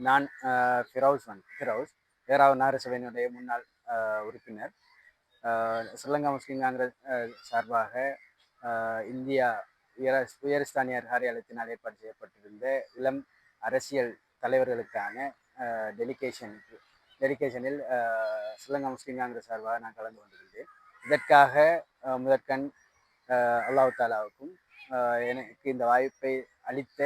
நான் ஃபிரௌஸ் வந்து ஃபிரௌஸ் பேராவூர் நகரசபையினுடைய முன்னாள் உறுப்பினர். ஸ்ரீலங்கா முஸ்லீம் காங்கிரஸ் சார்பாக இந்தியா உயர உயர்ஸ்தானியர் காரியாலயத்தினால் ஏற்பாடு செய்யப்பட்டிருந்த இளம் அரசியல் தலைவர்களுக்கான டெலிகேஷன் டெலிகேஷனில் ஸ்ரீலங்கா முஸ்லீம் காங்கிரஸ் சார்பாக நான் கலந்து கொண்டிருந்தேன். இதற்காக முதற்கண் அஹ், தாலாவுக்கும் எனக்கு இந்த வாய்ப்பை அளித்த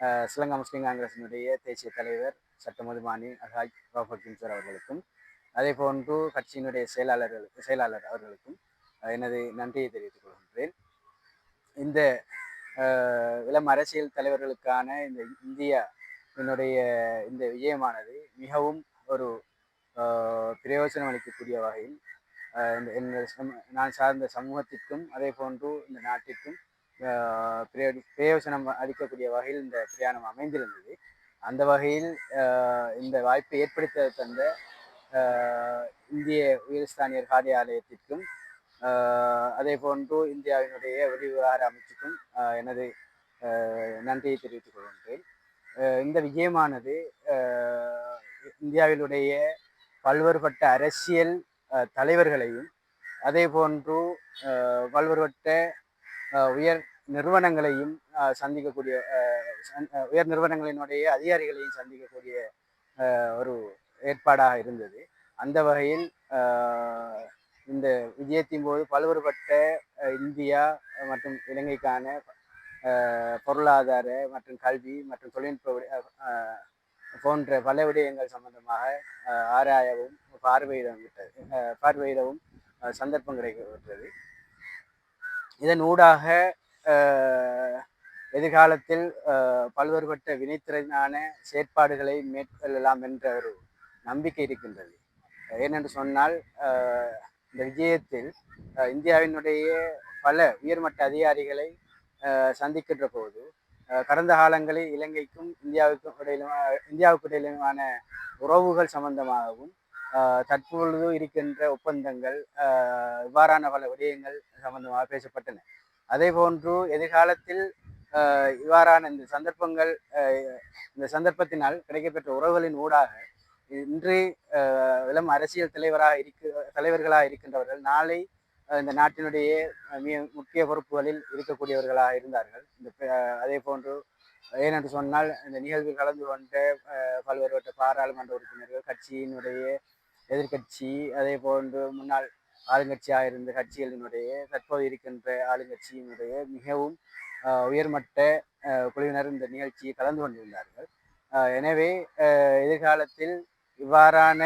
ஸ்ரீலங்கா முஸ்லீம் காங்கிரசினுடைய தேசிய தலைவர் சட்டமதுமானி அஹாஜ் பாஃபுddin அவர்களுக்கும் அதே போன்று கட்சியினுடைய செயலாளர்களுக்கு செயலாளர் அவர்களுக்கும் எனது நன்றியை தெரிவித்துக் கொள்கின்றேன். இந்த இளம் அரசியல் தலைவர்களுக்கான இந்த இந்தியா என்னுடைய இந்த விஜயமானது மிகவும் ஒரு பிரயோஜனம் அளிக்கக்கூடிய வகையில் இந்த நான் சார்ந்த சமூகத்திற்கும் அதே போன்று இந்த நாட்டிற்கும் பிரயோஜனம் அளிக்கக்கூடிய வகையில் இந்த பிரயாணம் அமைந்திருந்தது. அந்த வகையில் இந்த வாய்ப்பை ஏற்படுத்த தந்த இந்திய உயர்ஸ்தானியர் காரியாலயத்திற்கும் அதே போன்று இந்தியாவினுடைய வெளிவிவகார அமைச்சுக்கும் எனது நன்றியை தெரிவித்துக் கொள்கின்றேன். இந்த விஜயமானது இந்தியாவினுடைய பல்வேறுபட்ட அரசியல் தலைவர்களையும் அதே போன்று பல்வேறுபட்ட உயர் நிறுவனங்களையும் சந்திக்கக்கூடிய சந்- உயர் நிறுவனங்களினுடைய அதிகாரிகளையும் சந்திக்கக்கூடிய ஒரு ஏற்பாடாக இருந்தது. அந்த வகையில் இந்த விஜயத்தின் போது பல்வேறுபட்ட இந்தியா மற்றும் இலங்கைக்கான பொருளாதார மற்றும் கல்வி மற்றும் தொழில்நுட்ப போன்ற பல விடயங்கள் சம்பந்தமாக ஆராயவும் பார்வையிடவும் விட்டது. பார்வையிடவும் சந்தர்ப்பம் கிடைக்கப்பட்டது இதன் ஊடாக எதிர்காலத்தில் பல்வேறுபட்ட வினைத்திறனான செயற்பாடுகளை மேற்கொள்ளலாம் என்ற ஒரு நம்பிக்கை இருக்கின்றது. ஏனென்று சொன்னால் இந்த விஜயத்தில் இந்தியாவினுடைய பல உயர்மட்ட அதிகாரிகளை சந்திக்கின்ற போது கடந்த காலங்களில் இலங்கைக்கும் இந்தியாவுக்கும் இடையிலும் இந்தியாவுக்கு இடையிலுமான உறவுகள் சம்பந்தமாகவும் தற்பொழுது இருக்கின்ற ஒப்பந்தங்கள் இவ்வாறான பல விடயங்கள் சம்பந்தமாக பேசப்பட்டன. அதே போன்று எதிர்காலத்தில் இவ்வாறான இந்த சந்தர்ப்பங்கள் இந்த சந்தர்ப்பத்தினால் கிடைக்கப்பெற்ற உறவுகளின் ஊடாக இன்று அஹ், இளம் அரசியல் தலைவராக இருக்க தலைவர்களாக இருக்கின்றவர்கள் நாளை இந்த நாட்டினுடைய மிக முக்கிய பொறுப்புகளில் இருக்கக்கூடியவர்களாக இருந்தார்கள். இந்த அதே போன்று ஏனென்று சொன்னால் இந்த நிகழ்வில் கலந்து கொண்ட பல்வேறுபட்ட பாராளுமன்ற உறுப்பினர்கள் கட்சியினுடைய எதிர்க்கட்சி அதே போன்று முன்னாள் ஆளுங்கட்சியாக இருந்த கட்சிகளினுடைய தற்போது இருக்கின்ற ஆளுங்கட்சியினுடைய மிகவும் உயர்மட்ட குழுவினர் இந்த நிகழ்ச்சியை கலந்து கொண்டிருந்தார்கள். எனவே எதிர்காலத்தில் இவ்வாறான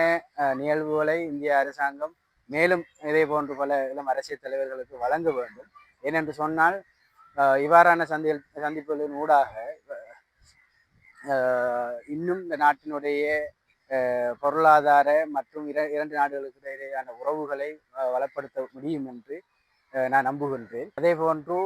நிகழ்வுகளை இந்திய அரசாங்கம் மேலும் இதே போன்று பல இளம் அரசியல் தலைவர்களுக்கு வழங்க வேண்டும். ஏனென்று சொன்னால் இவ்வாறான சந்தி சந்திப்புகளின் ஊடாக இன்னும் இந்த நாட்டினுடைய பொருளாதார மற்றும் இர இரண்டு நாடுகளுக்கு இடையேயான உறவுகளை வளப்படுத்த முடியும் என்று நான் நம்புகின்றேன். அதே போன்று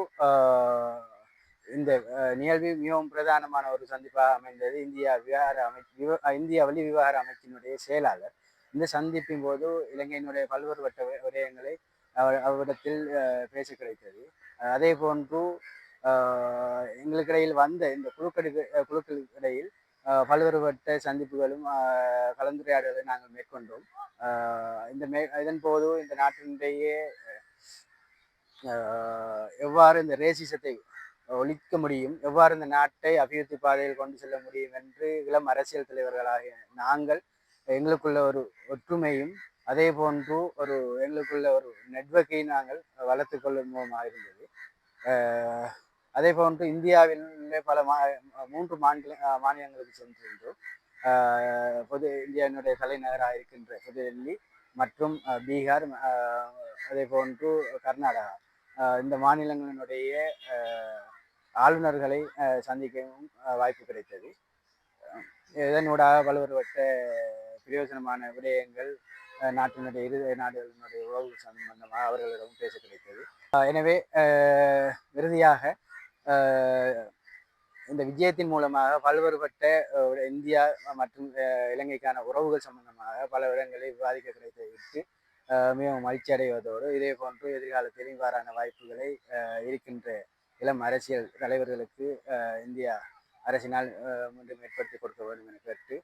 இந்த நிகழ்வு மிகவும் பிரதானமான ஒரு சந்திப்பாக அமைந்தது இந்தியா விவகார அமை விவ- அஹ், இந்தியா விவகார அமைச்சினுடைய செயலாளர். இந்த சந்திப்பின் போது இலங்கையினுடைய பல்வேறுபட்ட வட்ட விடயங்களை அவர் அவரிடத்தில் பேச கிடைத்தது. அதே போன்று எங்களுக்கிடையில் வந்த இந்த குழுக்கடு குழுக்களுக்கு இடையில் பல்வேறுபட்ட சந்திப்புகளும் கலந்துரையாடுவதை கலந்துரையாடலை நாங்கள் மேற்கொண்டோம். இந்த மே இதன் போது இந்த நாட்டினுடைய எவ்வாறு இந்த ரேசிசத்தை ஒழிக்க முடியும் எவ்வாறு இந்த நாட்டை அபிவிருத்தி பாதையில் கொண்டு செல்ல முடியும் என்று இளம் அரசியல் தலைவர்களாகிய நாங்கள் எங்களுக்குள்ள ஒரு ஒற்றுமையும் அதே போன்று ஒரு எங்களுக்குள்ள ஒரு நெட்வொர்க்கை நாங்கள் வளர்த்து கொள்ளும் மூலமாக இருந்தது. அதே போன்று இந்தியாவில் பல மா மூன்று மாநில மாநிலங்களுக்கு சென்றிருந்தோம். புது பொது இந்தியாவினுடைய தலைநகராக இருக்கின்ற புதுடெல்லி மற்றும் பீகார் அதே போன்று கர்நாடகா. இந்த மாநிலங்களினுடைய ஆளுநர்களை சந்திக்கவும் வாய்ப்பு கிடைத்தது. இதனூடாக பல்வேறுபட்ட பிரயோஜனமான விடயங்கள் நாட்டினுடைய இரு நாடுகளினுடைய உறவு சம்பந்தமாக அவர்களிடம் பேச கிடைத்தது. எனவே இறுதியாக இந்த விஜயத்தின் மூலமாக பல்வேறுபட்ட இந்தியா மற்றும் இலங்கைக்கான உறவுகள் சம்பந்தமாக பல இடங்களில் விவாதிக்க கிடைத்ததை மிகவும் மகிழ்ச்சி அடைவதோடு இதே போன்று எதிர்காலத்தில் இவ்வாறான வாய்ப்புகளை இருக்கின்ற இளம் அரசியல் தலைவர்களுக்கு இந்தியா அரசினால் மீண்டும் ஏற்படுத்தி கொடுக்க வேண்டும் என கேட்டு